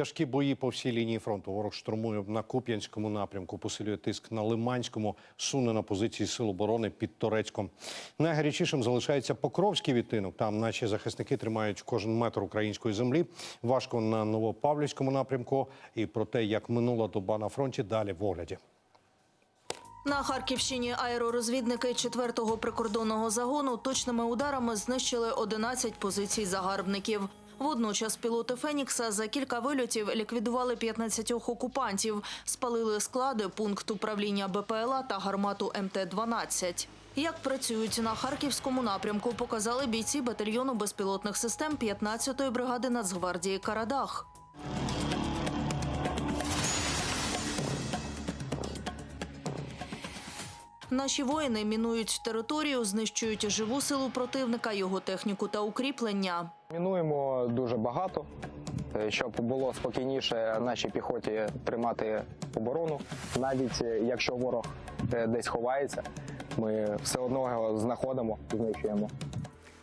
Тяжкі бої по всій лінії фронту. Ворог штурмує на Куп'янському напрямку, посилює тиск на Лиманському, суне на позиції сил оборони під Торецьком. Найгарячішим залишається Покровський відтинок. Там наші захисники тримають кожен метр української землі. Важко на Новопавлівському напрямку. І про те, як минула доба на фронті, далі в огляді. На Харківщині аеророзвідники 4-го прикордонного загону точними ударами знищили 11 позицій загарбників. Водночас пілоти Фенікса за кілька вильотів ліквідували 15 окупантів, спалили склади, пункт управління БПЛА та гармату МТ-12. Як працюють на харківському напрямку, показали бійці батальйону безпілотних систем 15-ї бригади Нацгвардії Карадах. Наші воїни мінують територію, знищують живу силу противника, його техніку та укріплення. Мінуємо дуже багато, е, щоб було спокійніше нашій піхоті тримати оборону. Навіть е, якщо ворог е, десь ховається, ми все одно його знаходимо знищуємо.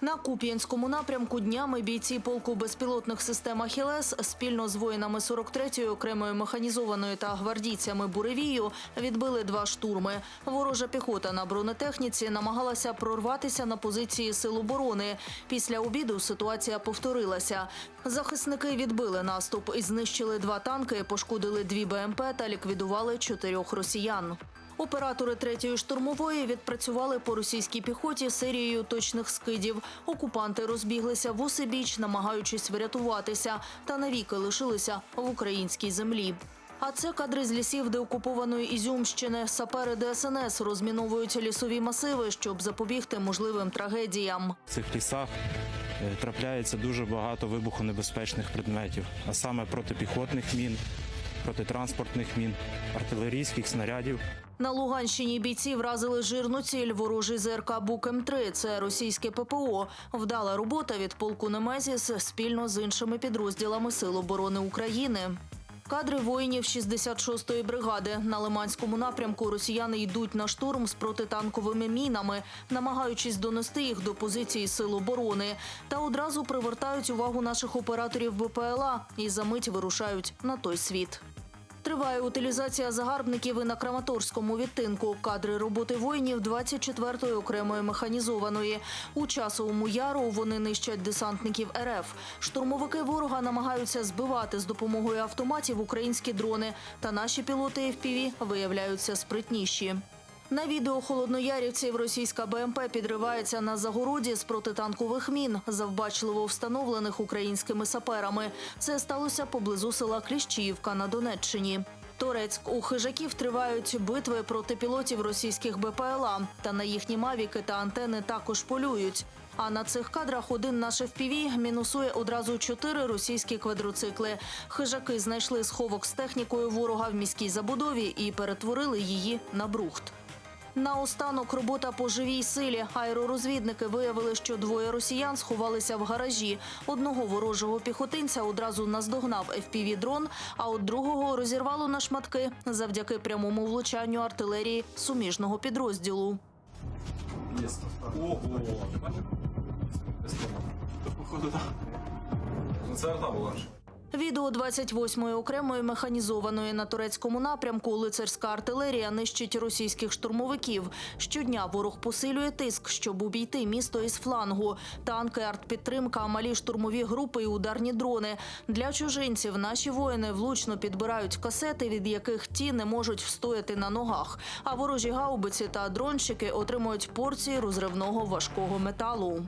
На Куп'янському напрямку днями бійці полку безпілотних систем «Ахілес» спільно з воїнами 43-ї окремої механізованої та гвардійцями Буревію відбили два штурми. Ворожа піхота на бронетехніці намагалася прорватися на позиції сил оборони. Після обіду ситуація повторилася. Захисники відбили наступ і знищили два танки, пошкодили дві БМП та ліквідували чотирьох росіян. Оператори третьої штурмової відпрацювали по російській піхоті серією точних скидів. Окупанти розбіглися в усебіч, намагаючись врятуватися, та навіки лишилися в українській землі. А це кадри з лісів деокупованої Ізюмщини. Сапери ДСНС розміновують лісові масиви, щоб запобігти можливим трагедіям. В цих лісах е, трапляється дуже багато вибухонебезпечних предметів, а саме протипіхотних мін, протитранспортних мін, артилерійських снарядів. На Луганщині бійці вразили жирну ціль ворожий ЗРК Бук М3. Це російське ППО. Вдала робота від полку Немезіс спільно з іншими підрозділами Сил оборони України. Кадри воїнів 66-ї бригади на Лиманському напрямку росіяни йдуть на штурм з протитанковими мінами, намагаючись донести їх до позиції сил оборони, та одразу привертають увагу наших операторів БПЛА і за мить вирушають на той світ. Триває утилізація загарбників і на Краматорському відтинку. Кадри роботи воїнів 24-ї окремої механізованої. У часовому яру вони нищать десантників РФ. Штурмовики ворога намагаються збивати з допомогою автоматів українські дрони. Та наші пілоти FPV виявляються спритніші. На відео холодноярівців російська БМП підривається на загороді з протитанкових мін, завбачливо встановлених українськими саперами. Це сталося поблизу села Кліщіївка на Донеччині. Торецьк у хижаків тривають битви проти пілотів російських БПЛА. Та на їхні мавіки та антени також полюють. А на цих кадрах один наш FPV мінусує одразу чотири російські квадроцикли. Хижаки знайшли сховок з технікою ворога в міській забудові і перетворили її на брухт. Наостанок робота по живій силі. Аеророзвідники виявили, що двоє росіян сховалися в гаражі. Одного ворожого піхотинця одразу наздогнав FPV-дрон, а от другого розірвало на шматки завдяки прямому влучанню артилерії суміжного підрозділу. Ого! Ну, Це арта була. Відео 28-ї окремої механізованої на турецькому напрямку лицарська артилерія нищить російських штурмовиків. Щодня ворог посилює тиск, щоб обійти місто із флангу. Танки, артпідтримка, малі штурмові групи і ударні дрони. Для чужинців наші воїни влучно підбирають касети, від яких ті не можуть встояти на ногах. А ворожі гаубиці та дронщики отримують порції розривного важкого металу.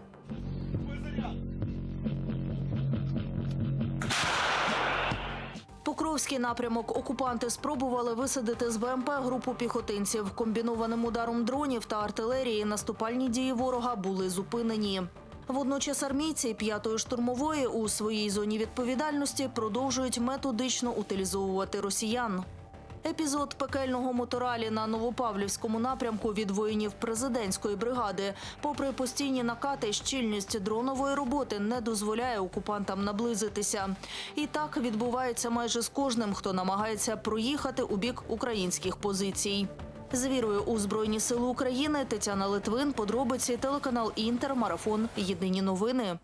Покровський напрямок окупанти спробували висадити з БМП групу піхотинців. Комбінованим ударом дронів та артилерії наступальні дії ворога були зупинені. Водночас армійці п'ятої штурмової у своїй зоні відповідальності продовжують методично утилізовувати росіян. Епізод пекельного моторалі на Новопавлівському напрямку від воїнів президентської бригади. Попри постійні накати, щільність дронової роботи не дозволяє окупантам наблизитися. І так відбувається майже з кожним, хто намагається проїхати у бік українських позицій. З вірою у Збройні Сили України Тетяна Литвин, подробиці телеканал Інтер, марафон. Єдині новини.